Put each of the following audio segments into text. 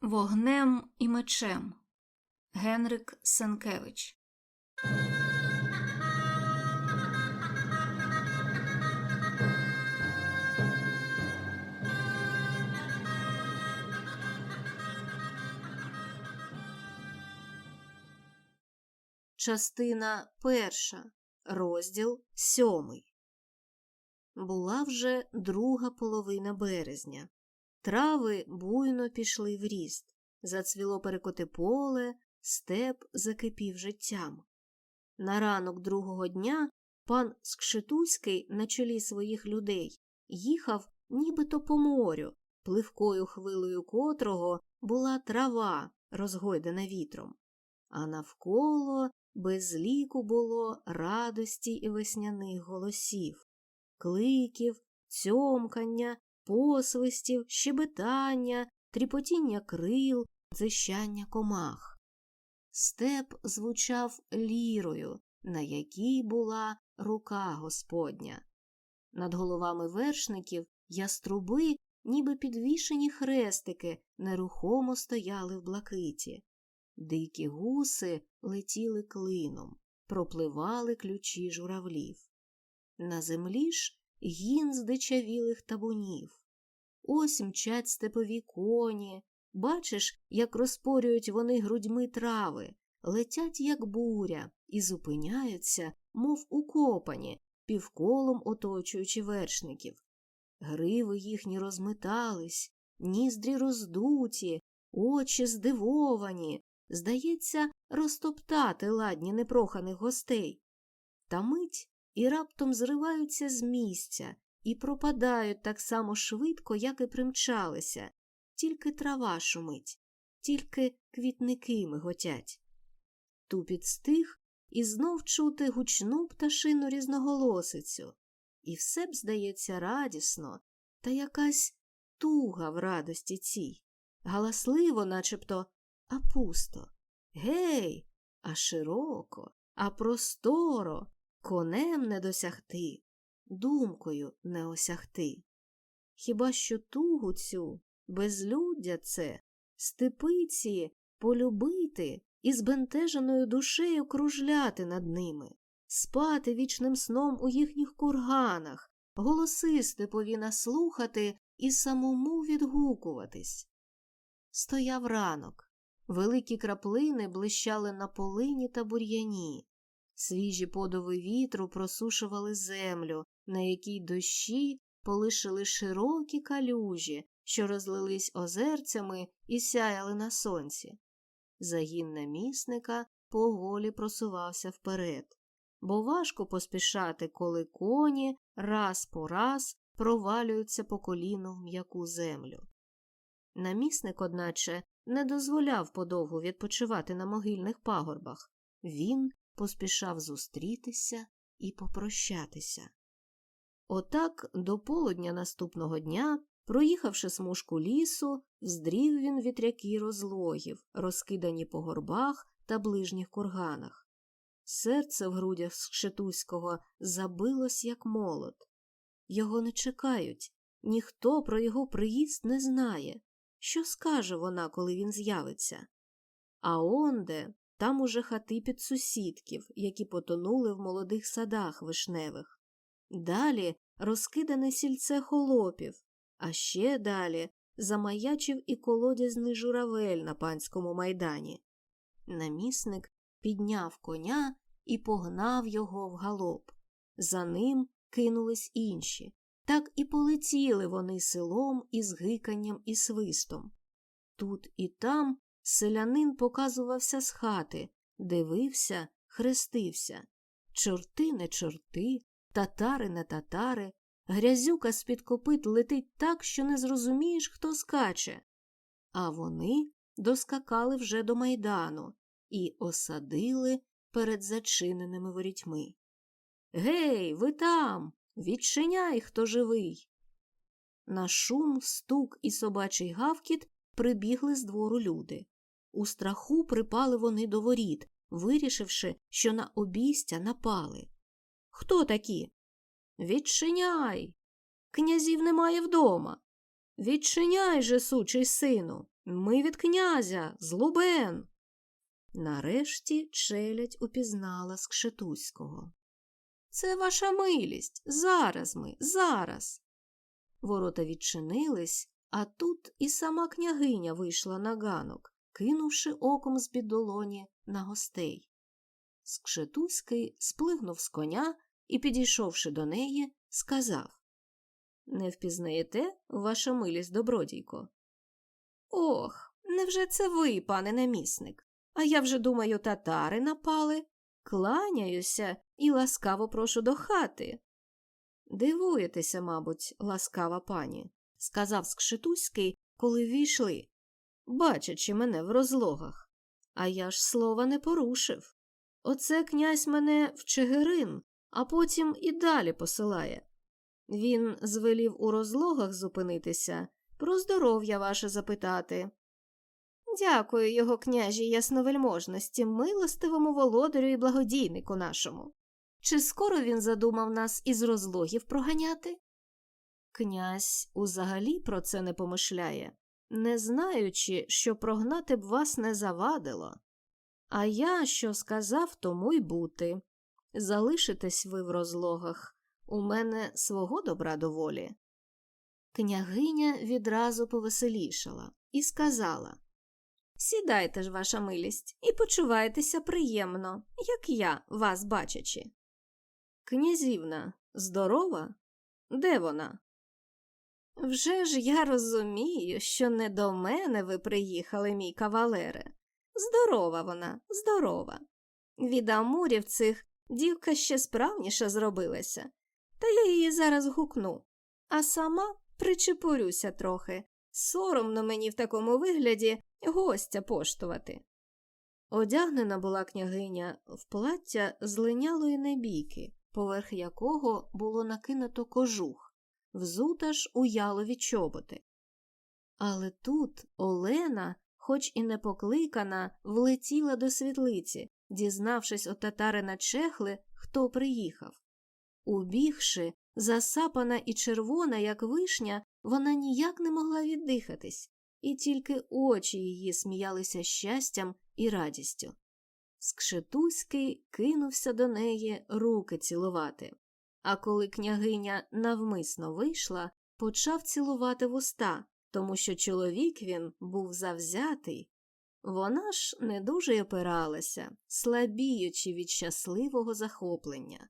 Вогнем і мечем Генрик Сенкевич Частина перша, розділ сьомий. Була вже друга половина березня. Трави буйно пішли в ріст, зацвіло перекоти поле, степ закипів життям. На ранок другого дня пан Скшетузький на чолі своїх людей їхав нібито по морю, пливкою хвилею котрого була трава, розгойдена вітром, а навколо без ліку було радості і весняних голосів, кликів, цьомкання, посвистів, щебетання, тріпотіння крил, дзищання комах. Степ звучав лірою, на якій була рука Господня. Над головами вершників яструби, ніби підвішені хрестики, нерухомо стояли в блакиті. Дикі гуси летіли клином, пропливали ключі журавлів. На землі ж гін здичавілих табунів. Ось мчать степові коні. Бачиш, як розпорюють вони грудьми трави, летять, як буря, і зупиняються, мов укопані, півколом оточуючи вершників. Гриви їхні розметались, ніздрі роздуті, очі здивовані, здається, розтоптати ладні непроханих гостей. Та мить і раптом зриваються з місця і пропадають так само швидко, як і примчалися, тільки трава шумить, тільки квітники миготять. Тупіт стих і знов чути гучну пташину різноголосицю, і все б здається радісно, та якась туга в радості цій, галасливо, начебто, а пусто. Гей, а широко, а просторо, конем не досягти, думкою не осягти. Хіба що тугу цю, безлюддя це, степиці полюбити і збентеженою душею кружляти над ними, спати вічним сном у їхніх курганах, голоси степові наслухати і самому відгукуватись. Стояв ранок. Великі краплини блищали на полині та бур'яні. Свіжі подови вітру просушували землю, на якій дощі полишили широкі калюжі, що розлились озерцями і сяяли на сонці. Загін намісника поволі просувався вперед, бо важко поспішати, коли коні раз по раз провалюються по коліну в м'яку землю. Намісник, одначе, не дозволяв подовгу відпочивати на могильних пагорбах. Він поспішав зустрітися і попрощатися. Отак до полудня наступного дня, проїхавши смужку лісу, вздрів він вітряки розлогів, розкидані по горбах та ближніх курганах. Серце в грудях Скшетузького забилось, як молот. Його не чекають, ніхто про його приїзд не знає. Що скаже вона, коли він з'явиться? А онде там уже хати під сусідків, які потонули в молодих садах вишневих. Далі розкидане сільце холопів, а ще далі замаячив і колодязний журавель на панському майдані. Намісник підняв коня і погнав його в галоп. За ним кинулись інші. Так і полетіли вони селом із гиканням і свистом. Тут і там селянин показувався з хати, дивився, хрестився. Чорти не чорти, татари не татари, грязюка з-під копит летить так, що не зрозумієш, хто скаче. А вони доскакали вже до майдану і осадили перед зачиненими ворітьми. Гей, ви там! Відчиняй, хто живий. На шум, стук і собачий гавкіт прибігли з двору люди. У страху припали вони до воріт, вирішивши, що на обійстя напали. Хто такі? Відчиняй. Князів немає вдома. Відчиняй же, сучий сину. Ми від князя, з Лубен. Нарешті челядь упізнала Скшетуського. Це ваша милість. Зараз ми, зараз. Ворота відчинились, а тут і сама княгиня вийшла на ганок, кинувши оком з під долоні на гостей. Скшетуський сплигнув з коня і, підійшовши до неї, сказав Не впізнаєте, ваша милість, добродійко? Ох, невже це ви, пане намісник? А я вже думаю, татари напали. Кланяюся і ласкаво прошу до хати. Дивуєтеся, мабуть, ласкава пані, сказав Скшетуський, коли війшли, бачачи мене в розлогах. А я ж слова не порушив. Оце князь мене в Чигирин, а потім і далі посилає. Він звелів у розлогах зупинитися, про здоров'я ваше запитати. Дякую його княжій ясновельможності, милостивому володарю і благодійнику нашому. Чи скоро він задумав нас із розлогів проганяти? Князь узагалі про це не помишляє, не знаючи, що прогнати б вас не завадило. А я, що сказав, тому й бути. Залишитесь ви в розлогах, у мене свого добра доволі. Княгиня відразу повеселішала і сказала Сідайте ж, ваша милість, і почувайтеся приємно, як я, вас бачачи. Князівна, здорова? Де вона? Вже ж я розумію, що не до мене ви приїхали, мій кавалере. Здорова вона, здорова. Від амурів цих дівка ще справніше зробилася, та я її зараз гукну, а сама причепурюся трохи. Соромно мені в такому вигляді гостя поштувати. Одягнена була княгиня в плаття з линялої небійки, поверх якого було накинуто кожух, взута ж у ялові чоботи. Але тут Олена, хоч і не покликана, влетіла до світлиці, дізнавшись от татарина чехли, хто приїхав. Убігши, засапана і червона, як вишня, вона ніяк не могла віддихатись, і тільки очі її сміялися щастям і радістю. Скшетуський кинувся до неї руки цілувати, а коли княгиня навмисно вийшла, почав цілувати вуста, тому що чоловік він був завзятий. Вона ж не дуже опиралася, слабіючи від щасливого захоплення.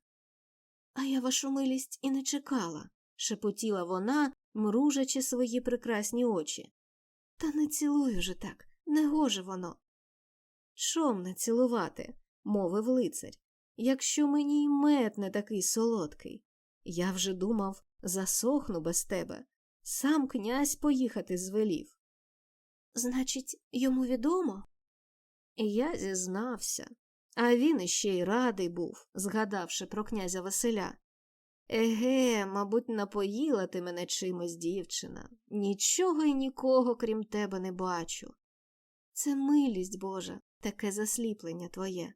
А я вашу милість і не чекала, шепотіла вона, мружачи свої прекрасні очі. Та не цілую же так, не гоже воно. Чом не цілувати, мовив лицар, якщо мені й мед не такий солодкий. Я вже думав, засохну без тебе. Сам князь поїхати звелів. Значить, йому відомо? Я зізнався, а він іще й радий був, згадавши про князя Василя. Еге, мабуть, напоїла ти мене чимось, дівчина. Нічого й нікого, крім тебе, не бачу. Це милість Божа, таке засліплення твоє.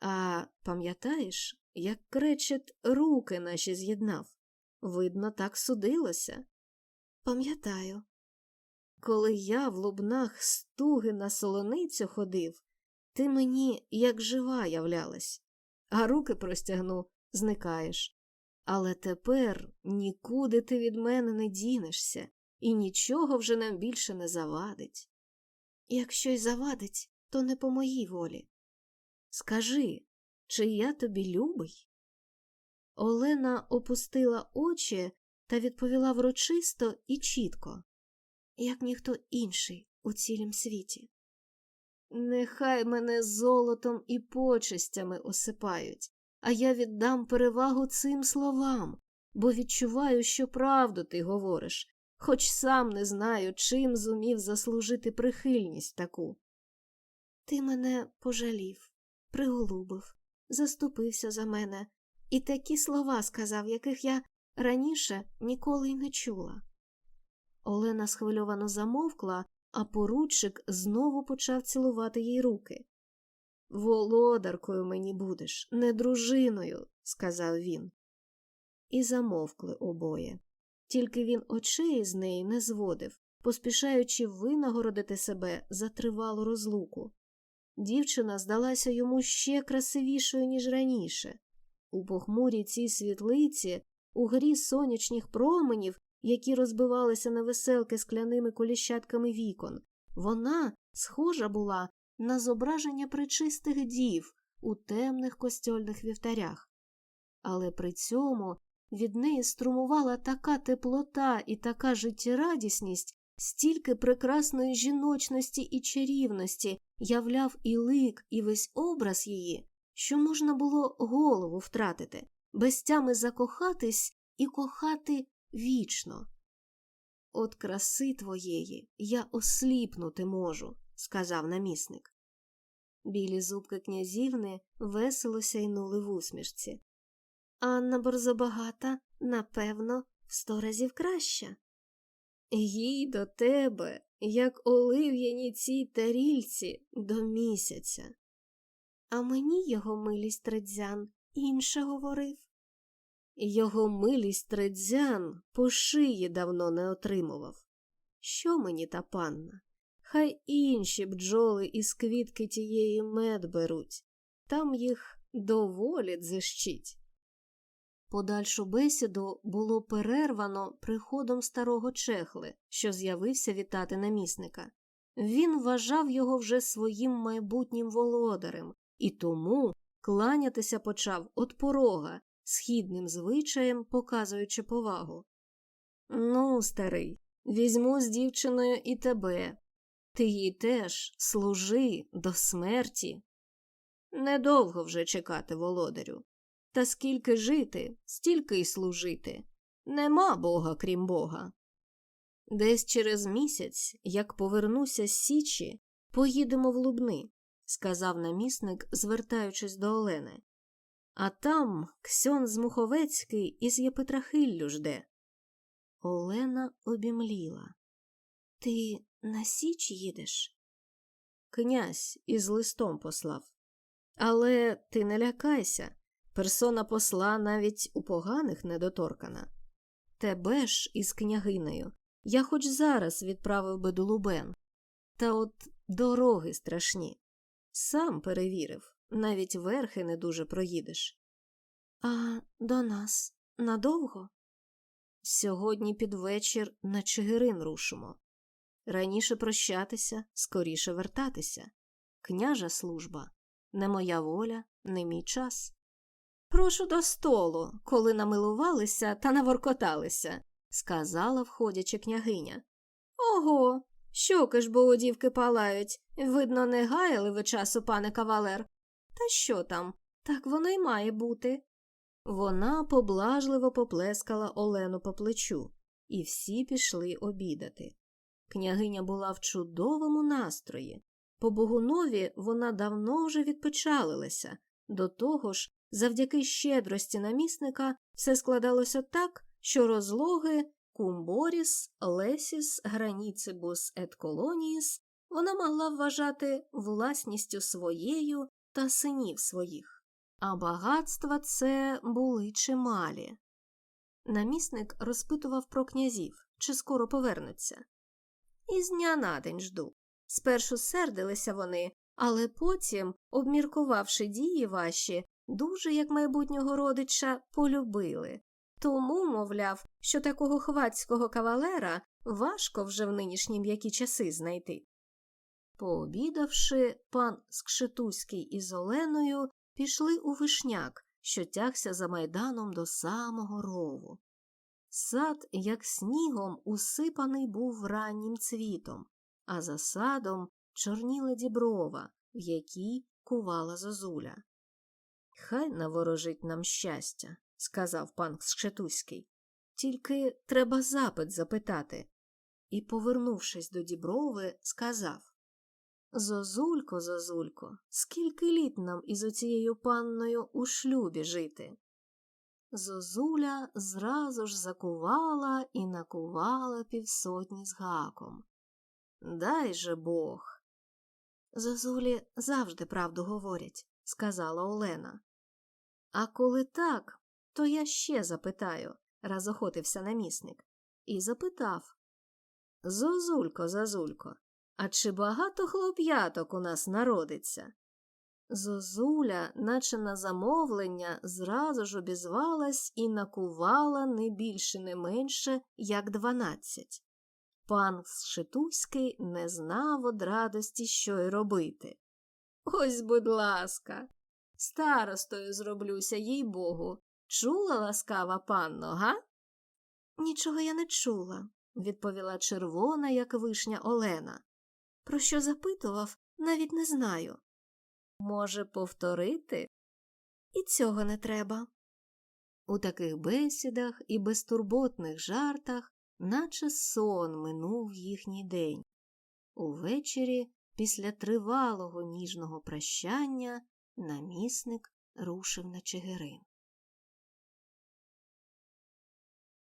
А пам'ятаєш, як кречет руки наші з'єднав? Видно, так судилося. Пам'ятаю. Коли я в лубнах стуги на солоницю ходив, ти мені, як жива, являлась, а руки простягну, зникаєш. Але тепер нікуди ти від мене не дінешся, і нічого вже нам більше не завадить. Якщо й завадить, то не по моїй волі. Скажи, чи я тобі любий? Олена опустила очі та відповіла врочисто і чітко, як ніхто інший у цілім світі. Нехай мене золотом і почестями осипають, а я віддам перевагу цим словам, бо відчуваю, що правду ти говориш, хоч сам не знаю, чим зумів заслужити прихильність таку. Ти мене пожалів, приголубив, заступився за мене, і такі слова сказав, яких я раніше ніколи й не чула. Олена схвильовано замовкла, а поручик знову почав цілувати їй руки. Володаркою мені будеш, не дружиною, сказав він. І замовкли обоє. Тільки він очей з неї не зводив, поспішаючи винагородити себе за тривалу розлуку. Дівчина здалася йому ще красивішою, ніж раніше. У похмурій цій світлиці, у грі сонячних променів, які розбивалися на веселки скляними коліщатками вікон, вона схожа була на зображення причистих дів у темних костьольних вівтарях. Але при цьому від неї струмувала така теплота і така життєрадісність, стільки прекрасної жіночності і чарівності являв і лик, і весь образ її, що можна було голову втратити, без тями закохатись і кохати вічно. От краси твоєї я осліпнути можу, сказав намісник. Білі зубки князівни весело сяйнули в усмішці. Анна Борзобагата, напевно, в сто разів краща. Їй до тебе, як олив'яні цій тарільці до місяця. А мені його милість Тредзян інше говорив. Його милість Тредзян по шиї давно не отримував. Що мені та панна? Хай інші бджоли із квітки тієї мед беруть, там їх доволі дзищить. Подальшу бесіду було перервано приходом старого чехли, що з'явився вітати намісника. Він вважав його вже своїм майбутнім володарем і тому кланятися почав от порога, східним звичаєм показуючи повагу. Ну, старий, візьму з дівчиною і тебе. Ти їй теж служи до смерті. Недовго вже чекати, володарю. Та скільки жити, стільки й служити. Нема бога, крім бога. Десь через місяць, як повернуся з Січі, поїдемо в Лубни, сказав намісник, звертаючись до Олени. А там Ксьон Змуховецький із Єпетрахиллю жде. Олена обімліла. Ти на Січ їдеш? Князь із листом послав. Але ти не лякайся. Персона посла навіть у поганих недоторкана. Тебе ж із княгинею я хоч зараз відправив би до Лубен. Та от дороги страшні. Сам перевірив, навіть верхи не дуже проїдеш. А до нас надовго? Сьогодні під вечір на Чигирин рушимо. Раніше прощатися, скоріше вертатися. Княжа служба не моя воля, не мій час. Прошу до столу, коли намилувалися та наворкоталися, сказала, входячи княгиня. Ого, щоки ж бо палають. Видно, не гаяли ви часу, пане кавалер. Та що там? Так воно й має бути. Вона поблажливо поплескала Олену по плечу, і всі пішли обідати. Княгиня була в чудовому настрої. По Богунові вона давно вже відпечалилася, до того ж, завдяки щедрості намісника все складалося так, що розлоги кумборіс, лесіс, граніцибус ет колоніс вона могла вважати власністю своєю та синів своїх, а багатства це були чималі. Намісник розпитував про князів, чи скоро повернуться. Із дня на день жду. Спершу сердилися вони, але потім, обміркувавши дії ваші, дуже, як майбутнього родича, полюбили. Тому, мовляв, що такого хвацького кавалера важко вже в нинішні м'які часи знайти. Пообідавши, пан Скшетуський із Оленою пішли у вишняк, що тягся за майданом до самого рову. Сад, як снігом, усипаний був раннім цвітом, а за садом чорніла діброва, в якій кувала зозуля. Хай наворожить нам щастя, сказав пан Скшетуський. Тільки треба запит запитати. І, повернувшись до діброви, сказав Зозулько, зозулько, скільки літ нам із оцією панною у шлюбі жити? Зозуля зразу ж закувала і накувала півсотні з гаком. Дай же Бог. Зозулі завжди правду говорять, сказала Олена. А коли так, то я ще запитаю, раз охотився намісник, і запитав Зозулько, зозулько, а чи багато хлоп'яток у нас народиться? Зозуля, наче на замовлення, зразу ж обізвалась і накувала не більше, не менше, як дванадцять. Пан Сшитуський не знав од радості, що й робити. Ось, будь ласка, старостою зроблюся, їй богу. Чула ласкава панно, га? Нічого я не чула, відповіла червона, як вишня Олена. Про що запитував, навіть не знаю. Може, повторити? І цього не треба. У таких бесідах і безтурботних жартах, наче сон минув їхній день. Увечері, після тривалого ніжного прощання, намісник рушив на Чигирин.